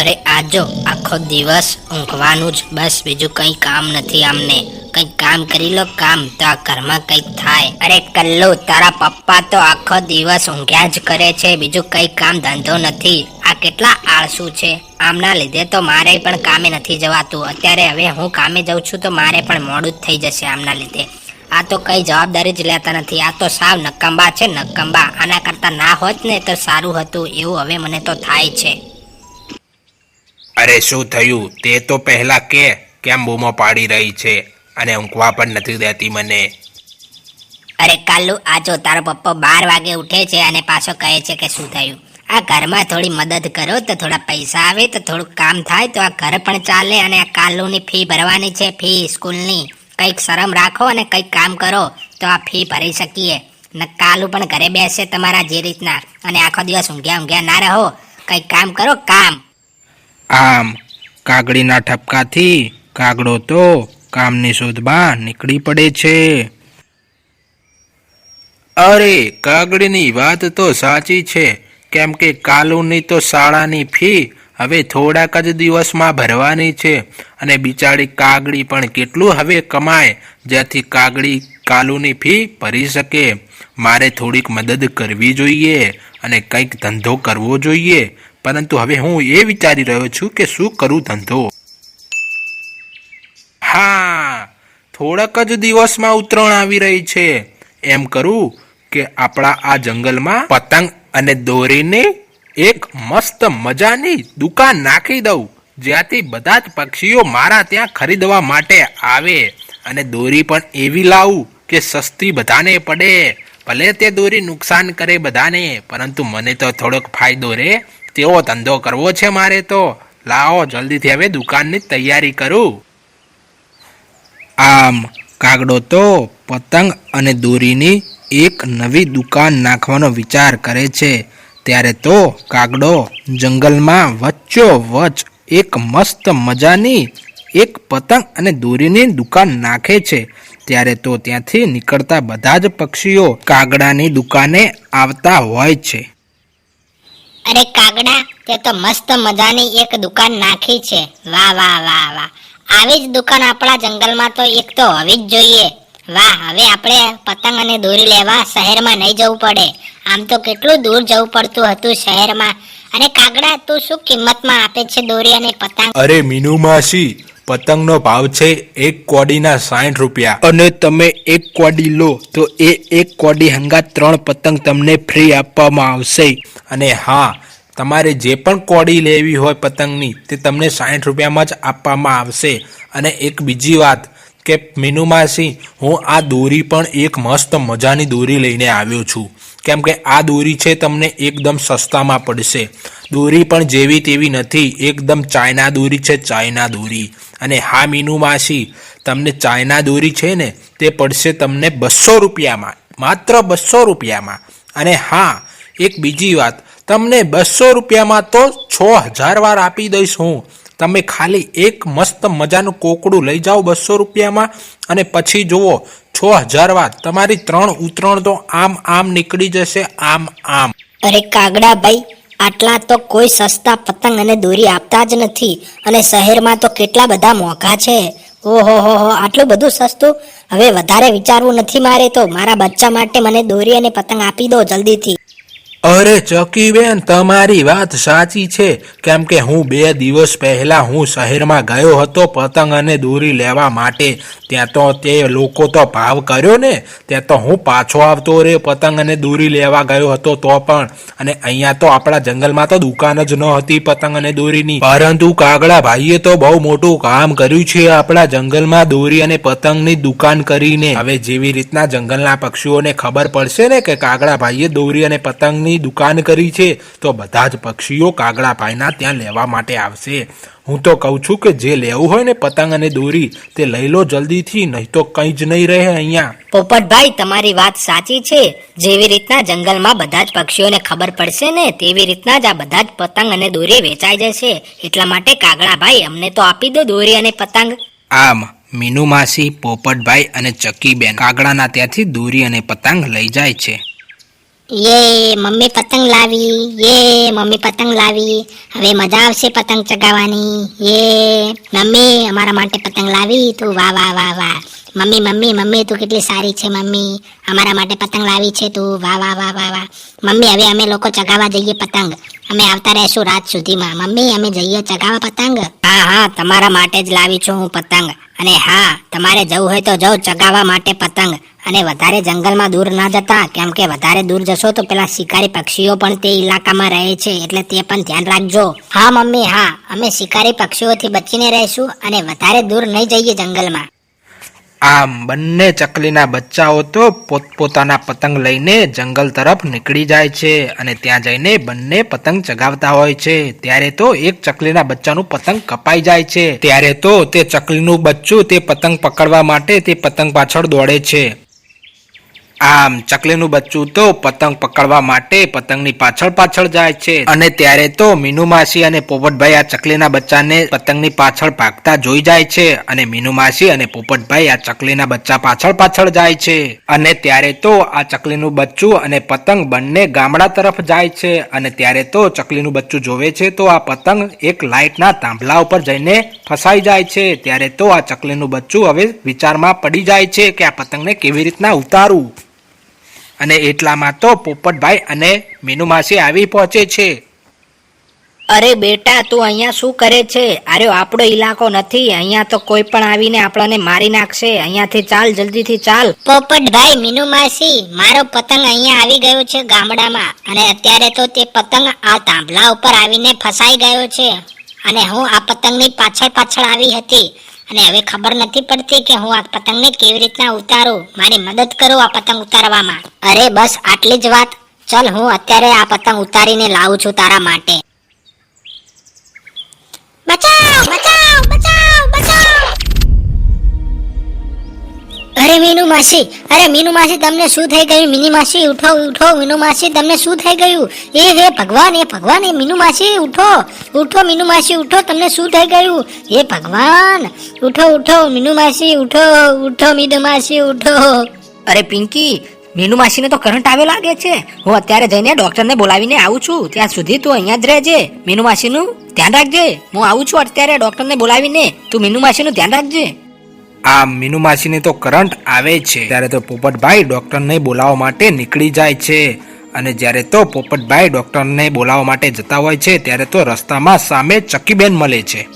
અરે આજો આખો દિવસ ઊંઘવાનું જ, બસ બીજું કંઈ કામ નથી આમને. કંઈક કામ કરી લો, કામ તો આ ઘરમાં કંઈક થાય. અરે કલ્લુ, તારા પપ્પા તો આખો દિવસ ઊંઘ્યા જ કરે છે, બીજું કંઈ કામ ધંધો નથી. આ કેટલા આળસુ છે. આમના લીધે તો મારે પણ કામે નથી જવાતું. અત્યારે હવે હું કામે જાઉં છું તો મારે પણ મોડું જ થઈ જશે આમના લીધે. આ તો કઈ જવાબદારી જ લેતા નથી. આ તો સાવ નકંબા છે નકંબા આના કરતા ના હોત ને તો સારું હતું. એવું હવે મને તો થાય છે. અરે શું થયું? તે તો પહેલા કે, કેમ બૂમો પાડી રહી છે? અને ઊંઘવા પણ નથી દેતી મને. અરે કાલુ, આ જો તારો પપ્પો બાર વાગે ઉઠે છે અને પાછો કહે છે કે શું થયું? આ ઘરમાં થોડી મદદ કરો, તો થોડા પૈસા આવે, તો થોડું કામ થાય, તો આ ઘર પણ ચાલે અને આ કાલુની ફી ભરવાની છે, ફી સ્કૂલની. કંઈક શરમ રાખો અને કંઈક કામ કરો, તો આ ફી ભરી શકીએ. ને, કાલુ પણ ઘરે બેસે તમારા જે રીતના. અને આખો દિવસ ઊંઘ્યા ઊંઘ્યા ના રહો. કંઈક કામ કરો, કામ. આમ, કાગડીના ઠપકાથી કાગડો તો કામની શોધમાં નીકળી પડે છે. અરે, કાગડીની વાત તો સાચી છે. કેમ કે કાલુની તો શાળાની ફી હવે થોડાક જ દિવસમાં ભરવાની છે અને બિચારી કાગડી પણ કેટલું હવે કમાય જેથી કાગડી કાલુની ફી ભરી શકે. મારે થોડીક મદદ કરવી જોઈએ અને કંઈક ધંધો કરવો જોઈએ. પરંતુ હવે હું એ વિચારી રહ્યો છું કે શું કરું ધંધો? હા, થોડાક જ દિવસમાં ઉત્તરાયણ આવી રહી છે. એમ કરું કે આપણા આ જંગલમાં પતંગ અને દોરીને એક મસ્ત મજાની દુકાન નાખી દઉં, જ્યાંથી બધા જ પક્ષીઓ મારા ત્યાં ખરીદવા માટે આવે અને દોરી પણ એવી લાવું કે સસ્તી બધાને પડે. ભલે તે દોરી નુકસાન કરે બધાને, પરંતુ મને તો થોડોક ફાયદો રહે તેવો ધંધો કરવો છે મારે તો. લાવો, જલ્દીથી હવે દુકાનની તૈયારી કરું. આમ, કાગડો તો, પતંગ અને દોરીની એક નવી દુકાન નાખવાનો વિચાર કરે છે. ત્યારે તો કાગડો જંગલમાં વચ્ચો વચ એક મસ્ત મજાની એક પતંગ અને દોરીની દુકાન નાખે છે. ત્યારે તો ત્યાંથી નીકળતા બધા જ પક્ષીઓ કાગડાની દુકાને આવતા હોય છે. અરે કાગડા, તે તો મસ્ત મજાની એક દુકાન નાખી છે. વાહ વાહ વાહ વાહ. આવી જ દુકાન આપણા જંગલમાં તો એક તો હોવી જ જોઈએ. વાહ, હવે આપણે પતંગ અને દોરી લેવા શહેરમાં નહીં જવું પડે. આમ તો કેટલું દૂર જવું પડતું હતું શહેરમાં. અને કાગડા, તું શું કિંમતમાં આપે છે દોરી અને પતંગ? અરે મીનુ માસી પતંગનો ભાવ છે એક કોડીના સાઠ રૂપિયા. અને તમે એક કોડી લો તો એ એક કોડી હંગા ત્રણ પતંગ તમને ફ્રી આપવામાં આવશે. અને હા તમારે જે પણ કોડી લેવી હોય પતંગની તે તમને સાઠ રૂપિયામાં જ આપવામાં આવશે. અને એક બીજી વાત કે મીનુ માસી હું આ દોરી પણ એક મસ્ત મજાની દોરી લઈને આવ્યો છું. કેમ કે આ દોરી છે તમને એકદમ સસ્તામાં પડશે. દોરી પણ જેવી તેવી નથી, એકદમ ચાઇના દોરી છે, ચાઇના દોરી. અને હા, મીનુ માસી, તમને ચાઇના દોરી છે ને, તે પડશે તમને બસો રૂપિયામાં, માત્ર બસો રૂપિયામાં. અને હા, એક બીજી વાત, તમને બસો રૂપિયામાં તો છ હજાર વાર આપી દઈશ હું. તમે ખાલી એક મસ્ત મજાનું કોકડું લઈ જાઓ બસો રૂપિયામાં, અને પછી જુઓ છ હજાર વાત. તમારી ત્રણ ઉતરણ તો આમ આમ નીકળી જશે, આમ આમ. અરે કાગડા ભાઈ, આટલા તો કોઈ સસ્તા પતંગ અને દોરી આપતા જ નથી. અને શહેરમાં તો કેટલા બધા મોંઘા છે. ઓહો, હો હો, આટલું બધું સસ્તું? હવે વધારે વિચારવું નથી મારે તો મારા બચ્ચા માટે મને દોરી અને પતંગ આપી દો જલ્દીથી. અરે ચકીબેન, તમારી વાત સાચી છે. કેમ કે હું બે દિવસ પહેલા હું શહેરમાં ગયો હતો પતંગ અને દોરી લેવા માટે. ત્યાં તો તે લોકો તો ભાવ કર્યો ને. ત્યાં તો હું પાછો આવતો રે પતંગ અને દોરી લેવા ગયો હતો તો પણ. અને અહીંયા તો આપણા જંગલમાં તો દુકાન જ ન હતી પતંગ અને દોરીની. પરંતુ કાગડા ભાઈએ તો બહુ મોટું કામ કર્યું છે આપણા જંગલમાં દોરી અને પતંગની દુકાન કરીને. હવે જેવી રીતના જંગલના પક્ષીઓને ખબર પડશે ને કે કાગડા ભાઈએ દોરી અને પતંગની દુકાન કરી છે તો બધા જ પક્ષીઓ કાગડા ભાઈના ત્યાં લેવા માટે આવશે. હું તો કહું છું કે જે લેવું હોય ને પતંગ અને દોરી તે લઈ લો જલ્દીથી નહીં તો કંઈ જ નહીં રહે અહીંયા. પોપટભાઈ તમારી વાત સાચી છે. જેવી રીતના જંગલમાં બધા જ પક્ષીઓને ખબર પડશે ને તેવી રીતના જ આ બધા જ પતંગ અને દોરી વેચાઈ જશે. એટલા માટે કાગડાભાઈ અમને તો આપી દો દોરી અને પતંગ. આમ મીનુ માસી પોપટભાઈ અને ચકીબેન કાગડાના ત્યાંથી દોરી અને પતંગ લઈ જાય છે. યે મમ્મી પતંગ લાવી યે મમ્મી પતંગ લાવી હવે મજા આવશે પતંગ ચગાવવાની યે મમ્મી અમારા માટે પતંગ લાવી તું વાહ વાહ વાહ વાહ મમ્મી મમ્મી મમ્મી તું કેટલી સારી છે મમ્મી અમારા માટે પતંગ લાવી છે તું વાહ વાહ વાહ વાહ વાહ મમ્મી હવે અમે લોકો ચગાવવા જઈએ પતંગ અમે આવતા રહેશું રાત સુધીમાં મમ્મી અમે જઈએ ચગાવવા પતંગ હા હા તમારા માટે જ લાવી છું હું પતંગ. અને હા, તમારે જવું હોય તો જાઓ ચગાવવા માટે પતંગ. અને વધારે જંગલમાં દૂર ના જતા, કેમ કે વધારે દૂર જશો તો પેલા શિકારી પક્ષીઓ પણ તે ઇલાકામાં રહે છે, એટલે તે પણ ધ્યાન રાખજો. હા, મમ્મી, હા, અમે શિકારી પક્ષીઓથી બચીને રહીશું અને વધારે દૂર નહીં જઈએ જંગલમાં. આમ બંને ચકલીના બચ્ચાઓ તો પોતપોતાના પતંગ લઈને જંગલ તરફ નીકળી જાય છે અને ત્યાં જઈને બંને પતંગ ચગાવતા હોય છે. ત્યારે તો એક ચકલીના બચ્ચાનું પતંગ કપાઈ જાય છે. ત્યારે તો તે ચકલીનું બચ્ચું તે પતંગ પકડવા માટે તે પતંગ પાછળ દોડે છે. આમ ચકલીનું બચ્ચું તો પતંગ પકડવા માટે પતંગની પાછળ પાછળ જાય છે. અને ત્યારે તો મીનુ માસી અને પોપટભાઈ આ ચકલીના બચ્ચાને પતંગની પાછળ ભાગતા જોઈ જાય છે અને મીનુ માસી અને પોપટભાઈ આ ચકલીના બચ્ચા પાછળ પાછળ જાય છે. અને ત્યારે તો આ ચકલીનું બચ્ચું અને પતંગ બંને ગામડા તરફ જાય છે. અને ત્યારે તો ચકલીનું બચ્ચું જોવે છે તો આ પતંગ એક લાઇટના થાંભલા ઉપર જઈને ફસાઈ જાય છે. ત્યારે તો આ ચકલીનું બચ્ચું હવે વિચારમાં પડી જાય છે કે આ પતંગને કેવી રીતના ઉતારવું? અને એટલામાં તો પોપટભાઈ અને મીનુ માસી આવી પહોંચે છે. અરે બેટા તું અહીંયા શું કરે છે? અરે આપણો ઈલાકો નથી. અહીંયા તો કોઈ પણ આવીને આપણને મારી નાખશે. અહીંયાથી ચાલ જલ્દીથી ચાલ. પોપટભાઈ મીનુ માસી મારો પતંગ અહીંયા આવી ગયો છે ગામડામાં. અને અત્યારે તો તે પતંગ આ થાંભલા ઉપર આવીને ફસાઈ ગયો છે. અને હું આ પતંગની પાછળ પાછળ આવી હતી. અને હવે ખબર નથી પડતી કે હું આ પતંગને કેવી રીતના ઉતારું. મારી મદદ કરો આ પતંગ ઉતારવામાં. અરે બસ, આટલી જ વાત. ચલ, હું અત્યારે આ પતંગ ઉતારીને લાવું છું તારા માટે. મીનુ માસી, અરે મીનુ માસી, તમને શું થઈ ગયું? મીની માસી, ઉઠો ઉઠો, મીનુ માસી, તમને શું થઈ ગયું? એ, હે, ભગવાન, એ ભગવાન, એ, મીનુ માસી, ઉઠો ઉઠો, મીનુ માસી, ઉઠો, તમને શું થઈ ગયું? એ ભગવાન, ઉઠો ઉઠો, મીનુ માસી, ઉઠો ઉઠો, મીનુ માસી, ઉઠો. અરે પિંકી, મીનુ માસીને તો કરંટ આવ્યો લાગે છે. હું અત્યારે જઈને ડોક્ટરને બોલાવીને આવું છું. ત્યાં સુધી તું અહીંયા જ રહેજે. મીનુ માસીનું ધ્યાન રાખજે. હું આવું છું અત્યારે ડોક્ટરને બોલાવીને. તું મીનુ માસીનું ધ્યાન રાખજે. આમ મીનુ માસીને તો કરંટ આવે છે. ત્યારે તો પોપટભાઈ ડોક્ટરને બોલાવવા માટે નીકળી જાય છે. અને જ્યારે તો પોપટભાઈ ડોક્ટરને બોલાવવા માટે જતા હોય છે, ત્યારે તો રસ્તામાં સામે ચક્કીબેન મળે છે.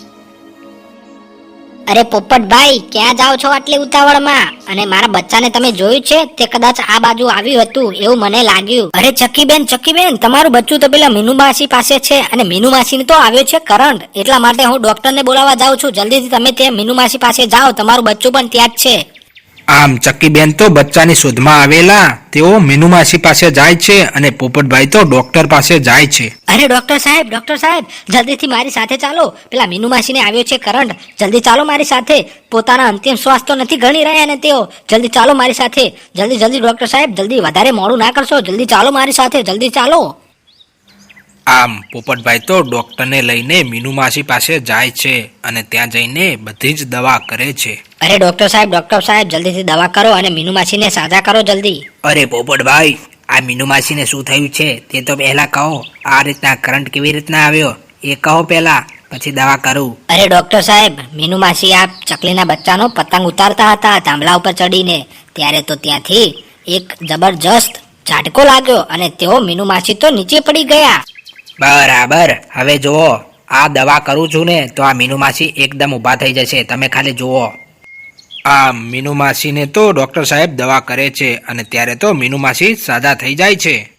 અરે પોપટભાઈ, ક્યાં જાઓ છો આટલી ઉતાવળમાં? અને મારા બચ્ચાને તમે જોયું છે? તે કદાચ આ બાજુ આવ્યું હતું, એવું મને લાગ્યું. અરે ચક્કીબેન ચક્કીબેન તમારું બચ્ચું તો પેલા મીનુ માસી પાસે છે, અને મીનુ માસીને તો આવ્યો છે કરંટ. એટલા માટે હું ડોક્ટરને બોલાવવા જાઉં છું. જલ્દીથી તમે તે મીનુ માસી પાસે જાઓ, તમારું બચ્ચું પણ ત્યાં જ છે. આમ ચક્કીબેન તો બચ્ચાની શોધમાં આવેલા. તેઓ મીનુમાસી પાસે જાય છે અને પોપટભાઈ તો ડોક્ટર પાસે જાય છે. અરે ડોક્ટર સાહેબ ડોક્ટર સાહેબ, જલ્દીથી મારી સાથે ચાલો. પેલા મીનુમાસીને આવ્યો છે કરંટ. જલ્દી ચાલો મારી સાથે. પોતાના અંતિમ શ્વાસ તો નથી ગણી રહ્યા ને તેઓ. જલ્દી ચાલો મારી સાથે. જલ્દી જલ્દી ડોક્ટર સાહેબ, જલ્દી વધારે મોડું ના કરશો. જલ્દી ચાલો મારી સાથે. જલ્દી ચાલો. આમ પોપટભાઈ તો ડોક્ટરને લઈને મીનુ માસી પાસે જાય છે અને ત્યાં જઈને બધી જ દવા કરે છે. અરે ડોક્ટર સાહેબ ડોક્ટર સાહેબ જલ્દીથી દવા કરો અને મીનુ માસીને સાજા કરો જલ્દી. અરે પોપટભાઈ આ મીનુ માસીને શું થયું છે તે તો પહેલા કહો. આ રીતના કરંટ કેવી રીતના આવ્યો? એ કહો પહેલા પછી દવા કરું. અરે ડોક્ટર સાહેબ મીનુ માસી આ ચકલીના બચ્ચાનો પતંગ ઉતારતા હતા થાંભલા ઉપર ચડીને. ત્યારે તો ત્યાંથી એક જબરજસ્ત ઝાટકો લાગ્યો અને તેઓ મીનુ માસી તો નીચે પડી ગયા. બરાબર. હવે જુઓ, આ દવા કરું છું ને, તો આ મીનુ માસી એકદમ ઊભા થઈ જશે. તમે ખાલી જુઓ. આ મીનુ માસીને તો ડૉક્ટર સાહેબ દવા કરે છે અને ત્યારે તો મીનુ માસી સાજા થઈ જાય છે.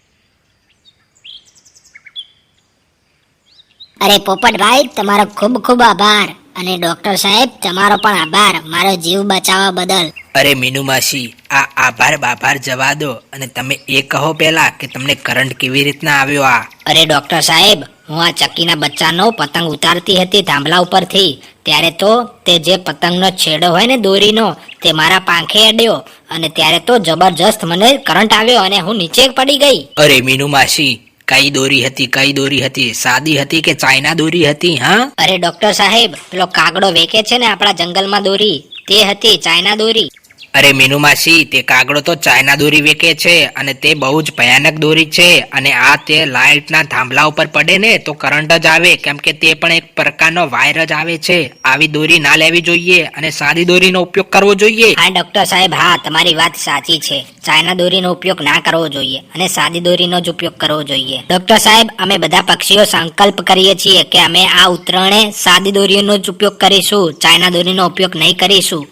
અરે પોપટભાઈ, તમારો ખૂબ ખૂબ આભાર. અને ડોક્ટર સાહેબ તમારો પણ આભાર. મારો જીવ બચાવવા બદલ. અરે મીનુ માસી આ આભાર બાભાર જવા દો. અને તમે એ કહો પહેલા કે તમને કરંટ કેવી રીતના આવ્યો આ? અરે ડોક્ટર સાહેબ હું આ ચક્કીના બચ્ચાનો પતંગ ઉતારતી હતી થાંભલા ઉપરથી. ત્યારે તો તે જે પતંગનો છેડો હોય ને દોરીનો તે મારા પાંખે અડ્યો. અને ત્યારે તો જબરજસ્ત મને કરંટ આવ્યો અને હું નીચે પડી ગઈ. અરે મીનુ માસી કઈ દોરી હતી, કઈ દોરી હતી? સાદી હતી કે ચાઇના દોરી હતી, હા? અરે ડોક્ટર સાહેબ, પેલો કાગડો વેકે છે ને આપણા જંગલમાં દોરી? તે હતી ચાઇના દોરી. અરે મીનુ માસી, તે કાગડો તો ચાઇના દોરી વેકે છે અને તે બહુ જ ભયાનક દોરી છે અને આ તે લાઇટના થાંભલા ઉપર પડે ને તો કરંટ જ આવે, કેમ કે તે પણ એક પ્રકારનો વાયર જ આવે છે. આવી દોરી ના લેવી જોઈએ અને સાદી દોરીનો ઉપયોગ કરવો જોઈએ. હા, ડોક્ટર સાહેબ, હા, તમારી વાત સાચી છે. ચાઇના દોરીનો ઉપયોગ ના કરવો જોઈએ અને સાદી દોરીનો જ ઉપયોગ કરવો જોઈએ. ડોક્ટર સાહેબ, અમે બધા પક્ષીઓ સંકલ્પ કરીએ છીએ કે અમે આ ઉત્તરાયણે સાદી દોરીનો જ ઉપયોગ કરીશું ચાઇના દોરીનો ઉપયોગ નહીં કરીશું.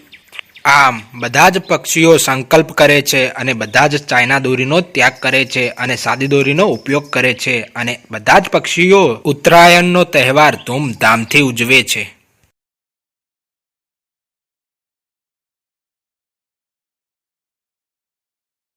આમ બધા જ પક્ષીઓ સંકલ્પ કરે છે અને બધા જ ચાઇના દોરીનો ત્યાગ કરે છે અને સાદી દોરીનો ઉપયોગ કરે છે અને બધા જ પક્ષીઓ ઉત્તરાયણનો તહેવાર ધૂમધામથી ઉજવે છે.